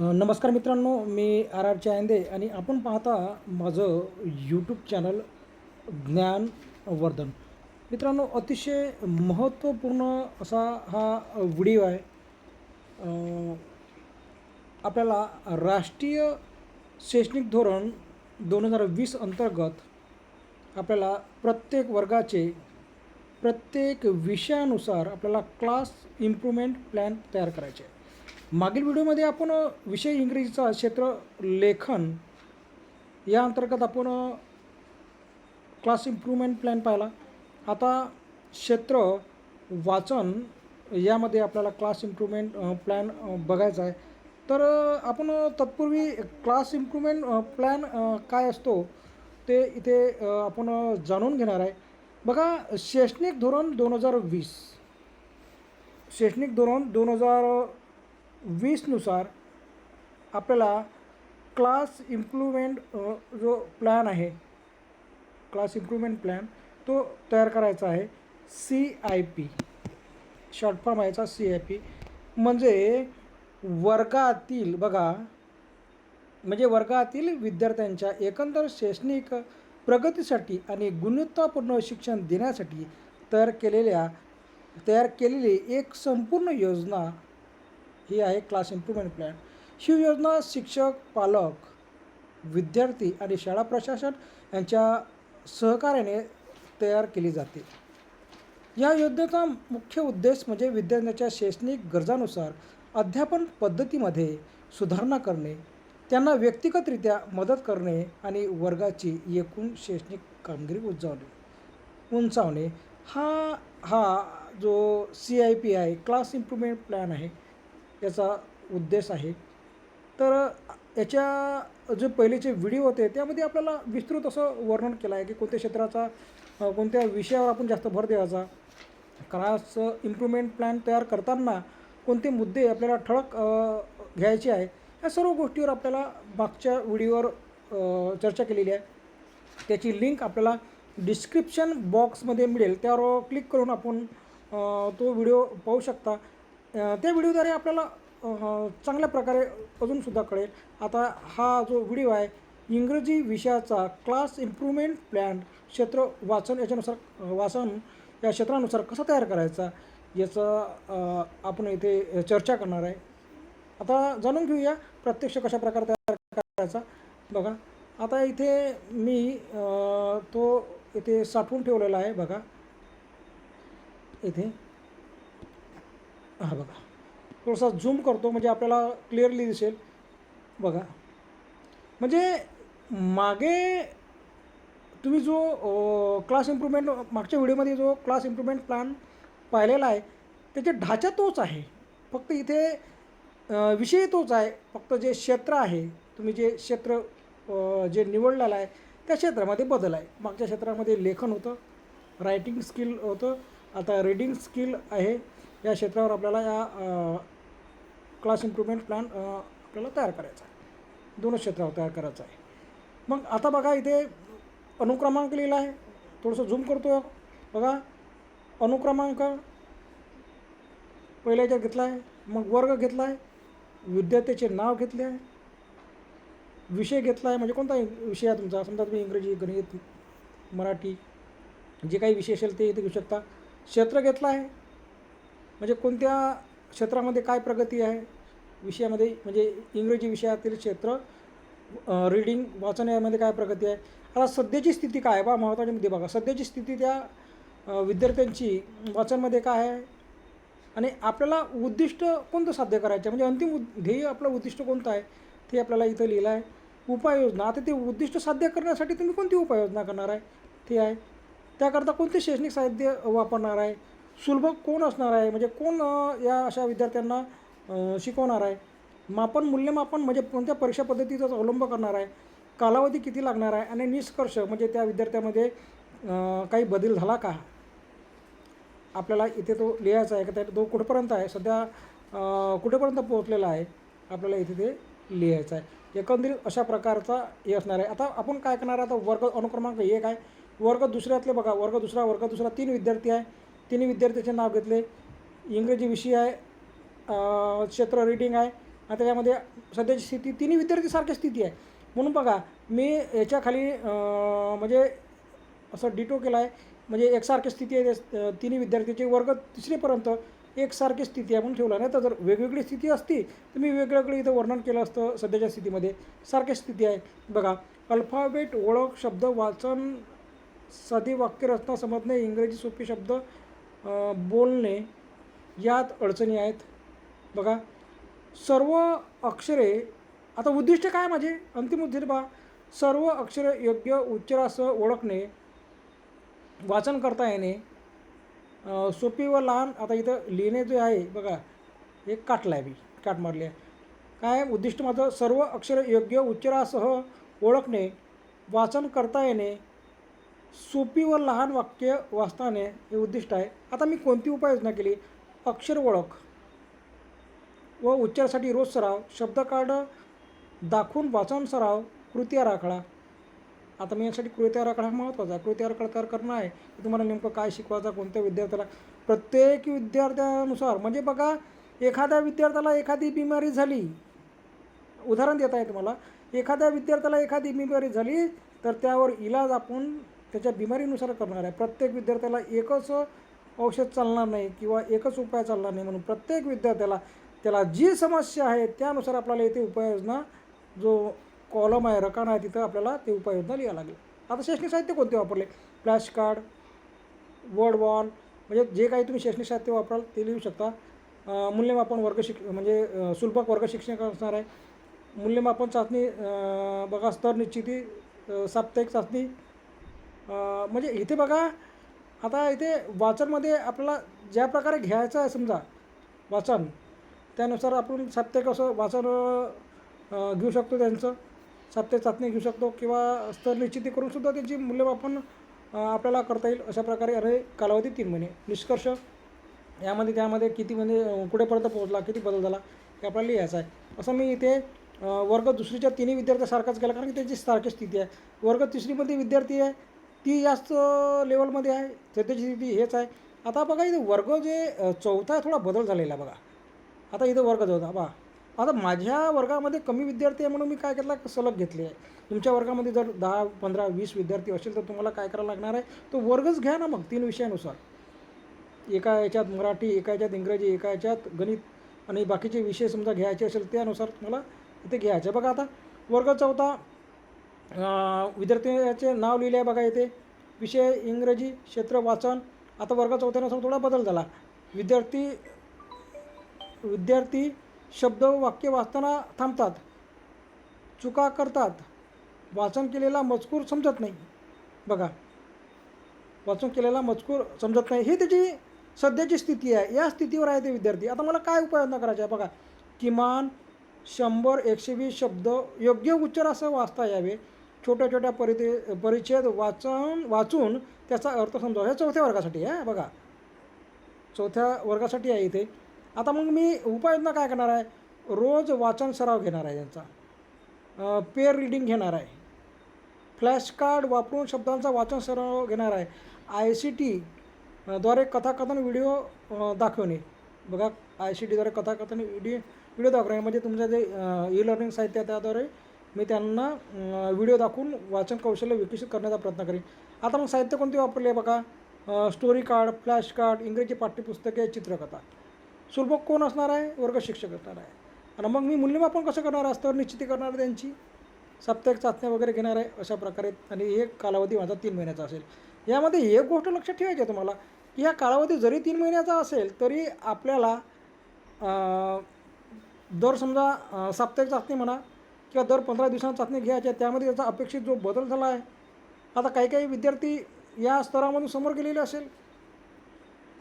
नमस्कार मित्रांनो मी R R चायंदे आणि आपण पाहता माझं यूट्यूब चॅनल ज्ञानवर्धन मित्रांनो अतिशय महत्त्वपूर्ण असा हा व्हिडिओ आहे. आपल्याला राष्ट्रीय शैक्षणिक धोरण दोन हजार वीस अंतर्गत आपल्याला प्रत्येक वर्गाचे प्रत्येक विषयानुसार आपल्याला क्लास इम्प्रूव्हमेंट प्लॅन तयार करायचे आहे. मागील व्हिडिओमध्ये आपण विषय इंग्रजीचा क्षेत्र लेखन या अंतर्गत आपण क्लास इम्प्रूव्हमेंट प्लॅन पाहिला. आता क्षेत्र वाचन यामध्ये आपल्याला क्लास इम्प्रूव्हमेंट प्लॅन बघायचा आहे. तर आपण तत्पूर्वी क्लास इम्प्रूव्हमेंट प्लॅन काय असतो ते इथे आपण जाणून घेणार आहे. बघा शैक्षणिक धोरण दोन हजार वीस. शैक्षणिक धोरण दोन हजार वीसनुसार आपल्याला क्लास इम्प्रूव्हमेंट जो प्लॅन आहे क्लास इम्प्रूव्हमेंट प्लॅन तो तयार करायचा आहे C I P short form आहे याचा सी आय पी म्हणजे वर्गातील बघा म्हणजे वर्गातील विद्यार्थ्यांच्या एकंदर शैक्षणिक प्रगतीसाठी आणि गुणवत्तापूर्ण शिक्षण देण्यासाठी तयार केलेल्या तयार केलेली एक संपूर्ण योजना ही आहे क्लास इम्प्रूव्हमेंट प्लॅन ही योजना शिक्षक पालक विद्यार्थी आणि शाळा प्रशासन यांच्या सहकार्याने तयार केली जाते. या योजनेचा मुख्य उद्देश म्हणजे विद्यार्थ्यांच्या शैक्षणिक गरजानुसार अध्यापन पद्धतीमध्ये सुधारणा करणे त्यांना व्यक्तिगतरित्या मदत करणे आणि वर्गाची एकूण शैक्षणिक कामगिरी उंचावणे. उंचावणे. हा हा जो सी आय पी आहे क्लास इम्प्रूव्हमेंट प्लॅन आहे याचा उद्देश आहे. तर याच्या जे पहिलेचे व्हिडिओ होते त्यामध्ये आपल्याला विस्तृत असं वर्णन केलं आहे की कोणत्या क्षेत्राचा कोणत्या विषयावर आपण जास्त भर द्यायचा क्लास इम्प्रूव्हमेंट प्लॅन तयार करताना कोणते मुद्दे आपल्याला ठळक घ्यायचे आहे या सर्व गोष्टीवर आपल्याला मागच्या व्हिडिओवर चर्चा केलेली आहे. त्याची लिंक आपल्याला डिस्क्रिप्शन बॉक्समध्ये मिळेल. त्यावर क्लिक करून आपण तो व्हिडिओ पाहू शकता. त्या व्हिडिओद्वारे आपल्याला चांगल्या प्रकारे अजूनसुद्धा कळेल. आता हा जो व्हिडिओ आहे इंग्रजी विषयाचा क्लास इम्प्रूव्हमेंट प्लॅन क्षेत्र वाचन याच्यानुसार वाचन या क्षेत्रानुसार कसा तयार करायचा याचं आपण इथे चर्चा करणार आहे. आता जाणून घेऊया प्रत्यक्ष कशा प्रकारे तयार करायचा. बघा आता इथे मी तो इथे साठवून ठेवलेला आहे बघा. इथे. हा बघा. थोडासा झूम करतो म्हणजे आपल्याला क्लिअरली दिसेल. बघा. म्हणजे मागे तुम्ही जो क्लास इम्प्रूव्हमेंट मागच्या व्हिडिओमध्ये जो क्लास इम्प्रूव्हमेंट प्लॅन पाहिलेला आहे त्याचे ढाचा तोच आहे. फक्त इथे विषय तोच आहे. फक्त जे क्षेत्र आहे तुम्ही जे क्षेत्र जे निवडलेलं आहे त्या क्षेत्रामध्ये बदल आहे. मागच्या क्षेत्रामध्ये लेखन होतं रायटिंग स्किल होतं. आता रीडिंग स्किल आहे. या क्षेत्रावर आपल्याला या क्लास इम्प्रूव्हमेंट प्लॅन आपल्याला तयार करायचा आहे. दोनच क्षेत्रावर तयार करायचं आहे. मग आता बघा इथे अनुक्रमांक लिहिला आहे. थोडंसं झूम करतो बघा अनुक्रमांक पहिल्या याच्यात घेतला आहे मग वर्ग घेतला आहे विद्यार्थ्याचे नाव घेतले आहे विषय घेतला आहे म्हणजे कोणता विषय आहे तुमचा? समजा तुम्ही इंग्रजी गणित मराठी जे काही विषय असेल ते इथे घेऊ शकता. क्षेत्र घेतलं आहे म्हणजे कोणत्या क्षेत्रामध्ये काय प्रगती आहे? विषयामध्ये म्हणजे इंग्रजी विषयातील क्षेत्र रीडिंग वाचन यामध्ये काय प्रगती आहे? आता सध्याची स्थिती काय आहे? बा महत्त्वाचे मुद्दे बघा. सध्याची स्थिती त्या विद्यार्थ्यांची वाचनमध्ये काय आहे? आणि आपल्याला उद्दिष्ट कोणतं साध्य करायचं? म्हणजे अंतिम ध्येय आपलं उद्दिष्ट कोणतं आहे? ते आपल्याला इथं लिहिलं आहे. उपाययोजना. आता ते उद्दिष्ट साध्य करण्यासाठी तुम्ही कोणती उपाययोजना करणार आहे? ते आहे. त्याकरता कोणते शैक्षणिक साहित्य वापरणार आहे? सुलभ कोण असणार आहे? म्हणजे कोण या अशा विद्यार्थ्यांना शिकवणार आहे? मापन मूल्यमापन म्हणजे कोणत्या परीक्षा पद्धतीचा अवलंब करणार आहे? कालावधी किती लागणार आहे? आणि निष्कर्ष म्हणजे त्या विद्यार्थ्यामध्ये काही बदल झाला का? आपल्याला इथे तो लिहायचा आहे का त्या तो कुठपर्यंत आहे? सध्या कुठेपर्यंत पोहोचलेला आहे? आपल्याला इथे ते लिहायचं आहे. एकंदरीत अशा प्रकारचा हे असणार आहे. आता आपण काय करणार? आहे आता वर्ग अनुक्रमांक एक आहे. वर्ग दुसऱ्यातले बघा. वर्ग दुसरा वर्ग दुसरा तीन विद्यार्थी आहे. तिन्ही विद्यार्थ्याचे नाव घेतले. इंग्रजी विषय आहे क्षेत्र रीडिंग आहे. आता त्याच्यामध्ये सध्याची स्थिती तिन्ही विद्यार्थी सारखी स्थिती आहे. म्हणून बघा मी याच्याखाली म्हणजे असं डिटो केला आहे म्हणजे एकसारखी स्थिती आहे तिन्ही विद्यार्थ्याचे वर्ग तिसरीपर्यंत एकसारखी स्थिती आहे म्हणून ठेवला. नाही तर जर वेगवेगळी स्थिती असती तर मी वेगवेगळं इथं वर्णन केलं असतं सध्याच्या स्थितीमध्ये. सारखी स्थिती आहे. बघा अल्फाबेट ओळख शब्द वाचन साधी वाक्यरचना समजणे इंग्रजी सोपे शब्द बोलणे यात अडचणी आहेत. बघा सर्व अक्षरे आता उद्दिष्ट काय माझे? अंतिम उद्दिष्ट बा सर्व अक्षरे योग्य उच्चारासह ओळखणे वाचन करता येणे सोपी व लहान आता इथं लिहिणे जे आहे बघा हे काटलं आहे मी काट मारली आहे. काय? उद्दिष्ट माझं सर्व अक्षरे योग्य उच्चारासह ओळखणे वाचन करता येणे सोपी व लहान वाक्य वाचताने हे उद्दिष्ट आहे. आता मी कोणती उपाययोजना केली? अक्षर ओळख. व उच्चारासाठी रोज सराव शब्दकार्ड दाखवून वाचन सराव कृती आराखडा. आता मी यासाठी कृती आराखडा हा महत्त्वाचा आहे. कृती आराखडा तयार करणं आहे की तुम्हाला नेमकं काय शिकवायचं कोणत्या विद्यार्थ्याला? प्रत्येक विद्यार्थ्यानुसार म्हणजे बघा एखाद्या विद्यार्थ्याला एखादी बिमारी झाली उदाहरण देत आहे तुम्हाला. एखाद्या विद्यार्थ्याला एखादी बिमारी झाली तर त्यावर इलाज आपण त्याच्या बिमारीनुसार करणार आहे. प्रत्येक विद्यार्थ्याला एकच औषध चालणार नाही किंवा एकच उपाय चालणार नाही म्हणून प्रत्येक विद्यार्थ्याला त्याला जी समस्या आहे त्यानुसार आपल्याला येथे उपाययोजना जो कॉलम आहे रकाना आहे तिथं आपल्याला ते उपाययोजना लिहावं लागेल. आता शैक्षणिक साहित्य कोणते वापरले? फ्लॅश कार्ड वर्ड वॉल म्हणजे जे काही तुम्ही शैक्षणिक साहित्य वापराल ते लिहू शकता. मूल्यमापन वर्ग शिक म्हणजे सुलभक वर्ग शिक्षण असणार आहे. मूल्यमापन चाचणी बघा स्तर निश्चिती साप्ताहिक चाचणी म्हणजे इथे बघा आता इथे वाचनमध्ये आपल्याला ज्या प्रकारे घ्यायचं आहे समजा वाचन त्यानुसार आपण साप्ताहिक असं वाचन घेऊ शकतो त्यांचं. साप्ताहिक चाचणी घेऊ शकतो किंवा स्तर निश्चिती करूनसुद्धा त्याची मूल्यमापन आपल्याला करता येईल अशा प्रकारे अरे कालावधी तीन महिने निष्कर्ष. यामध्ये त्यामध्ये किती म्हणजे कुठेपर्यंत पोहोचला किती बदल झाला हे आपल्याला लिहायचं आहे. असं मी इथे वर्ग दुसरीच्या तिन्ही विद्यार्थ्यासारखाच केला कारण की त्याची सारखी स्थिती आहे. वर्ग तिसरीमध्ये विद्यार्थी आहे ती जास्त लेवलमध्ये आहे सध्याची स्थिती हेच आहे. आता बघा इथे वर्ग जे चौथा आहे थोडा बदल झालेला आहे बघा. आता इथं वर्ग चौथा बा आता माझ्या वर्गामध्ये कमी विद्यार्थी आहे म्हणून मी काय केलं सलग घेतली आहे. तुमच्या वर्गामध्ये जर दहा पंधरा वीस विद्यार्थी असेल तर तुम्हाला काय करायला लागणार आहे? तो वर्गच घ्या ना मग तीन विषयानुसार. एका याच्यात मराठी एका याच्यात इंग्रजी एका याच्यात गणित आणि बाकीचे विषय समजा घ्यायचे असेल त्यानुसार तुम्हाला इथे घ्यायचे बघा आता वर्ग चौथा विद्यार्थ्याचे नाव लिहिले आहे बघा येते विषय इंग्रजी क्षेत्र वाचन. आता वर्ग चौथ्यानुसार थोडा बदल झाला. विद्यार्थी विद्यार्थी शब्द वाक्य वाचताना थांबतात. चुका करतात. वाचन केलेला मजकूर समजत नाही. बघा. वाचन केलेला मजकूर समजत नाही. ही त्याची सध्याची स्थिती आहे. या स्थितीवर आहे ते विद्यार्थी. आता मला काय उपाययोजना करायचं आहे बघा. किमान शंभर एकशे वीस शब्द योग्य उच्चार असं वाचता यावे. छोट्या छोट्या परिते परिच्छेद वाचन वाचून त्याचा अर्थ समजावा. हे चौथ्या वर्गासाठी आहे बघा. चौथ्या वर्गासाठी आहे इथे. आता मग मी उपाययोजना काय करणार आहे? रोज वाचन सराव घेणार आहे त्यांचा पेअर रिडिंग घेणार आहे. फ्लॅश कार्ड वापरून शब्दांचा वाचन सराव घेणार आहे. आय सी टी द्वारे कथाकथन व्हिडिओ दाखवणे. बघा आय सी टीद्वारे कथाकथन व्हिडिओ व्हिडिओ दाखवणे. म्हणजे तुमचं जे ई लर्निंग साहित्य आहे त्याद्वारे मी त्यांना व्हिडिओ दाखवून वाचन कौशल्य विकसित करण्याचा प्रयत्न करेन. आता मग साहित्य कोणते वापरले बघा? स्टोरी कार्ड फ्लॅश कार्ड इंग्रजी पाठ्यपुस्तके चित्रकथा. सुलभक कोण असणार आहे? वर्ग शिक्षक असणार आहे. आणि मग मी मूल्यमापन कसं करणार? आहे निश्चिती करणार आहे त्यांची? साप्ताहिक चाचण्या वगैरे घेणार आहे अशा प्रकारे. आणि हे कालावधी माझा तीन महिन्याचा असेल. यामध्ये एक गोष्ट लक्षात ठेवायची आहे तुम्हाला की हा कालावधी जरी तीन महिन्याचा असेल तरी आपल्याला दर समजा साप्ताहिक चाचणी म्हणा किंवा दर पंधरा दिवसांत चाचणी घ्यायच्या त्यामध्ये त्याचा अपेक्षित जो बदल झाला आहे आता काही काही विद्यार्थी या स्तरामधून समोर गेलेले असेल.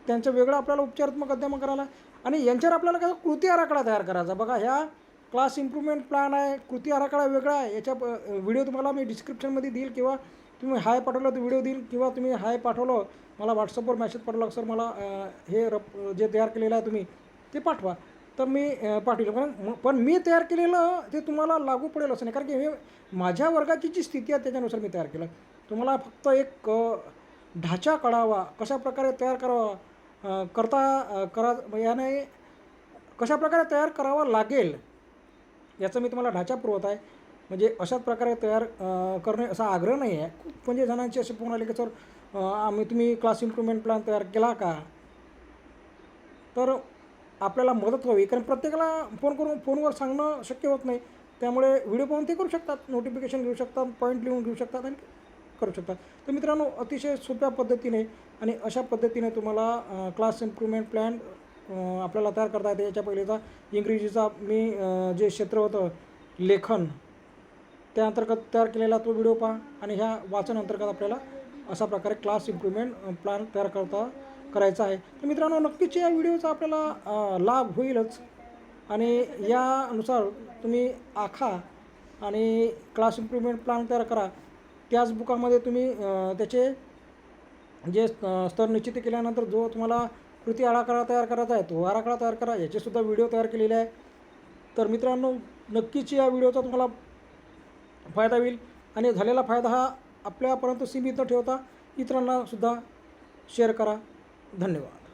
त्यांचं वेगळं आपल्याला उपचारात्मक अध्यापन करायला आणि यांच्यावर आपल्याला काय कृती आराखडा तयार करायचा बघा ह्या क्लास इम्प्रूव्हमेंट प्लॅन आहे कृती आराखडा वेगळा आहे. याच्या व्हिडिओ तुम्हाला मी डिस्क्रिप्शनमध्ये देईल किंवा तुम्ही हाय पाठवलं तर व्हिडिओ देईल किंवा तुम्ही हाय पाठवलं मला व्हॉट्सअपवर मेसेज पाठवला सर मला हे रप जे तयार केलेलं आहे तुम्ही ते पाठवा. तर मी पाठवलं. कारण पण मी तयार केलेलं ते तुम्हाला लागू पडेल असं नाही. कारण की हे माझ्या वर्गाची जी स्थिती आहे त्याच्यानुसार मी तयार केलं. तुम्हाला फक्त एक ढाचा कळावा कशा प्रकारे तयार करावा? करता करा याने कशा प्रकारे तयार करावा लागेल? याचा मी तुम्हाला ढाचा पुरवत आहे. म्हणजे अशाच प्रकारे तयार करणे असा आग्रह नाही आहे. खूप म्हणजे जणांचे असे फोन आले की सर आम्ही तुम्ही क्लास इम्प्रुव्हमेंट प्लॅन तयार केला का? तर आपल्याला मदत व्हावी. कारण प्रत्येकाला फोन करून फोनवर सांगणं शक्य होत नाही. त्यामुळे व्हिडिओ पाहून ते करू शकतात. नोटिफिकेशन घेऊ शकतात. पॉईंट लिहून घेऊ शकतात आणि करू शकतात. तर मित्रांनो अतिशय सोप्या पद्धतीने आणि अशा पद्धतीने तुम्हाला क्लास इम्प्रूव्हमेंट प्लॅन आपल्याला तयार करता येते. याच्या पहिलेचा इंग्रजीचा मी जे क्षेत्र होतं लेखन त्या अंतर्गत तयार केलेला तो व्हिडिओ पहा. आणि ह्या वाचन अंतर्गत आपल्याला अशा प्रकारे क्लास इम्प्रूव्हमेंट प्लॅन तयार करता करायचा आहे. तर मित्रांनो नक्कीच या व्हिडिओचा आपल्याला लाभ होईलच. आणि यानुसार तुम्ही आखा आणि क्लास इम्प्रुव्हमेंट प्लॅन तयार करा. त्याच बुकामध्ये तुम्ही त्याचे जे स्तर निश्चित केल्यानंतर जो तुम्हाला कृती आराखडा तयार करायचा आहे तो आराखडा तयार करा. याचेसुद्धा व्हिडिओ तयार केलेले आहे. तर मित्रांनो नक्कीच या व्हिडिओचा तुम्हाला फायदा होईल. आणि झालेला फायदा हा आपल्यापर्यंत सीमित न ठेवता इतरांनासुद्धा शेअर करा. धन्यवाद